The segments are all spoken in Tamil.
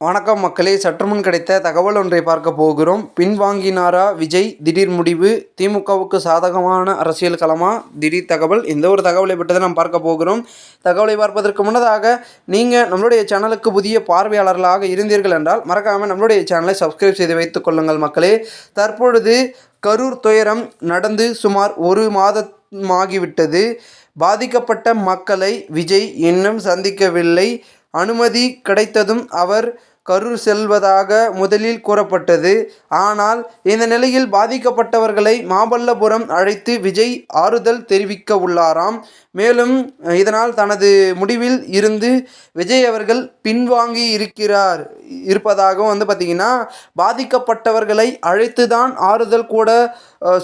வணக்கம் மக்களே. சற்றுமுன் கிடைத்த தகவல் ஒன்றை பார்க்க போகிறோம். பின்வாங்கினாரா விஜய்? திடீர் முடிவு. திமுகவுக்கு சாதகமான அரசியல் களமா? திடீர் தகவல். இந்த ஒரு தகவலை பற்றி நாம் பார்க்க போகிறோம். தகவலை பார்ப்பதற்கு முன்னதாக நீங்கள் நம்மளுடைய சேனலுக்கு புதிய பார்வையாளர்களாக இருந்தீர்கள் என்றால் மறக்காமல் நம்மளுடைய சேனலை சப்ஸ்கிரைப் செய்து வைத்துக் கொள்ளுங்கள் மக்களே. தற்பொழுது கரூர் துயரம் நடந்து சுமார் ஒரு மாதமாகிவிட்டது. பாதிக்கப்பட்ட மக்களை விஜய் இன்னும் சந்திக்கவில்லை. அனுமதி கிடைத்ததும் அவர் கரூர் செல்வதாக முதலில் கூறப்பட்டது. ஆனால் இந்த நிலையில் பாதிக்கப்பட்டவர்களை மாமல்லபுரம் அழைத்து விஜய் ஆறுதல் தெரிவிக்க உள்ளாராம். மேலும் இதனால் தனது முடிவில் இருந்து விஜய் அவர்கள் பின்வாங்கி இருக்கிறார் இருப்பதாகவும் வந்து பார்த்திங்கன்னா பாதிக்கப்பட்டவர்களை அழைத்து தான் ஆறுதல் கூட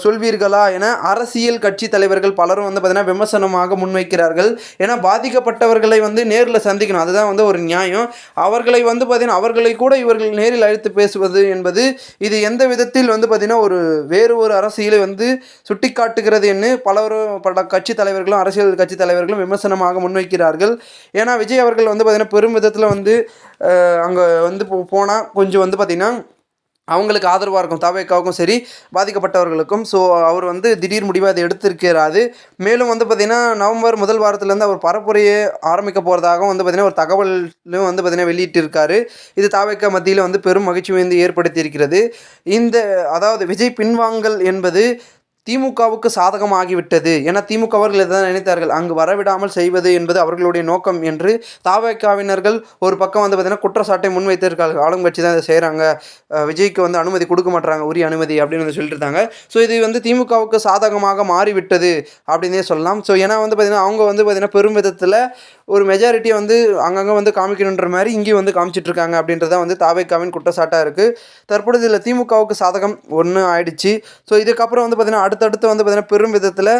சொல்வீர்களா என அரசியல் கட்சி தலைவர்கள் பலரும் வந்து பார்த்திங்கன்னா விமர்சனமாக முன்வைக்கிறார்கள். ஏன்னா பாதிக்கப்பட்டவர்களை வந்து நேரில் சந்திக்கணும். அதுதான் வந்து ஒரு நியாயம். அவர்களை வந்து பார்த்திங்கன்னா அவர்களை கூட இவர்கள் நேரில் அழைத்து பேசுவது என்பது இது எந்த விதத்தில் வந்து பார்த்திங்கன்னா ஒரு வேறு ஒரு அரசியலை வந்து சுட்டி காட்டுகிறது என்று பலரும் பல கட்சி தலைவர்களும் அரசியல் கட்சி தலைவர்களும் விமர்சனமாக முன்வைக்கிறார்கள். ஏன்னா விஜய் அவர்கள் வந்து பார்த்திங்கன்னா பெரும் விதத்தில் வந்து அங்கே வந்து வந்து போனால் கொஞ்சம் வந்து பார்த்திங்கன்னா அவங்களுக்கு ஆதரவாக இருக்கும். தாவேக்காவுக்கும் சரி பாதிக்கப்பட்டவர்களுக்கும். ஸோ அவர் வந்து திடீர் முடிவாக அதை எடுத்திருக்கிறாரு. மேலும் வந்து பார்த்திங்கன்னா நவம்பர் முதல் வாரத்துலேருந்து அவர் பரப்புரையே ஆரம்பிக்க போகிறதாகவும் வந்து பார்த்திங்கன்னா ஒரு தகவலும் வந்து பார்த்திங்கன்னா வெளியிட்டிருக்காரு. இது தாவேக்கா மத்தியில் வந்து பெரும் மகிழ்ச்சி வந்து ஏற்படுத்தியிருக்கிறது. இந்த அதாவது விஜய் பின்வாங்கல் என்பது திமுகவுக்கு சாதகமாகிவிட்டது என திமுக அவர்கள் இதை நினைத்தார்கள். அங்கு வரவிடாமல் செய்வது என்பது அவர்களுடைய நோக்கம் என்று தாவேக்காவினர்கள் ஒரு பக்கம் வந்து பார்த்திங்கன்னா குற்றச்சாட்டை முன்வைத்திருக்காங்க ஆளும் கட்சி தான் இதை செய்கிறாங்க விஜய்க்கு வந்து அனுமதி கொடுக்க மாட்டாங்க உரிய அனுமதி அப்படின்னு வந்து சொல்லிட்டு இருந்தாங்க ஸோ இது வந்து திமுகவுக்கு சாதகமாக மாறிவிட்டது அப்படின்னே சொல்லலாம். ஸோ ஏன்னா வந்து பார்த்திங்கன்னா அவங்க வந்து பார்த்திங்கன்னா பெரும் விதத்தில் ஒரு மெஜாரிட்டியை வந்து அங்கங்கே வந்து காமிக்கணுன்ற மாதிரி இங்கேயும் வந்து காமிச்சிட்ருக்காங்க அப்படின்றத வந்து தாவேக்காவின் குற்றச்சாட்டாக இருக்குது தற்பொழுது இதில் திமுகவுக்கு சாதகம் ஒன்று ஆயிடுச்சு. ஸோ இதுக்கப்புறம் வந்து பார்த்திங்கன்னா அடுத்தடுத்து வந்து பார்த்திங்கன்னா பெரும் விதத்தில்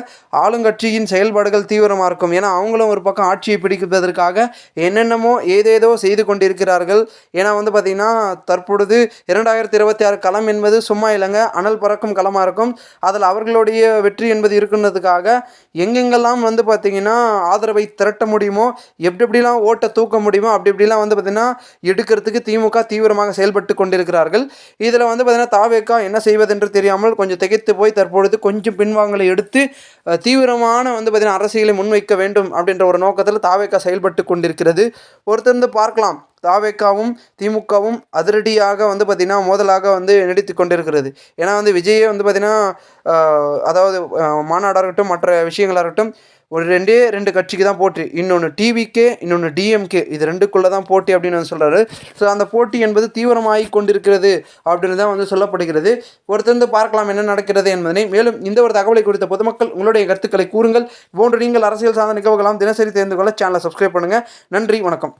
ஆளுங்கட்சியின் செயல்பாடுகள் தீவிரமாக இருக்கும். ஏன்னா அவங்களும் ஒரு பக்கம் ஆட்சியை பிடிப்பதற்காக என்னென்னமோ ஏதேதோ செய்து கொண்டிருக்கிறார்கள். ஏன்னா வந்து பார்த்திங்கன்னா தற்பொழுது இரண்டாயிரத்தி இருபத்தி ஆறு களம் என்பது சும்மா இல்லைங்க. அனல் பறக்கும் களமாக இருக்கும். அதில் அவர்களுடைய வெற்றி என்பது இருக்குன்றதுக்காக எங்கெங்கெல்லாம் வந்து பார்த்திங்கன்னா ஆதரவை திரட்ட முடியுமோ எப்படி எப்படிலாம் ஓட்டை தூக்க முடியுமோ அப்படி இப்படிலாம் வந்து பார்த்திங்கன்னா எடுக்கிறதுக்கு திமுக தீவிரமாக செயல்பட்டு கொண்டிருக்கிறார்கள். இதில் வந்து பார்த்திங்கன்னா தாவேக்கா என்ன செய்வதென்று தெரியாமல் கொஞ்சம் திகைத்து போய் தற்பொழுது கொஞ்சம் பின்வாங்கலை எடுத்து தீவிரமான வந்து பார்த்திங்கன்னா அரசியலை முன்வைக்க வேண்டும் அப்படின்ற ஒரு நோக்கத்தில் தாவேக்கா செயல்பட்டு கொண்டிருக்கிறது. ஒருத்தர் பார்க்கலாம். தாவேக்காவும் திமுகவும் அதிரடியாக வந்து பார்த்திங்கன்னா மோதலாக வந்து நீடித்து கொண்டிருக்கிறது. ஏன்னா வந்து விஜயே வந்து பார்த்திங்கன்னா அதாவது மாநாடாக இருக்கட்டும் மற்ற விஷயங்களாக இருக்கட்டும் ஒரு ரெண்டே ரெண்டு கட்சிக்கு தான் போட்டி. இன்னொன்று டிவிக்கே இன்னொன்று டிஎம்கே. இது ரெண்டுக்குள்ளே தான் போட்டி அப்படின்னு வந்து சொல்கிறாரு ஸோ அந்த போட்டி என்பது தீவிரமாகி கொண்டிருக்கிறது அப்படின்னு தான் வந்து சொல்லப்படுகிறது. ஒருத்தருந்து பார்க்கலாம் என்ன நடக்கிறது என்பதனை. மேலும் இந்த ஒரு தகவலை குறித்த பொதுமக்கள் உங்களுடைய கருத்துக்களை கூறுங்கள். போன்று நீங்கள் அரசியல் சார்ந்த நிகழ்வுகளாம் தினசரி தெரிந்து கொள்ள சேனலை சப்ஸ்கிரைப் பண்ணுங்கள் நன்றி வணக்கம்.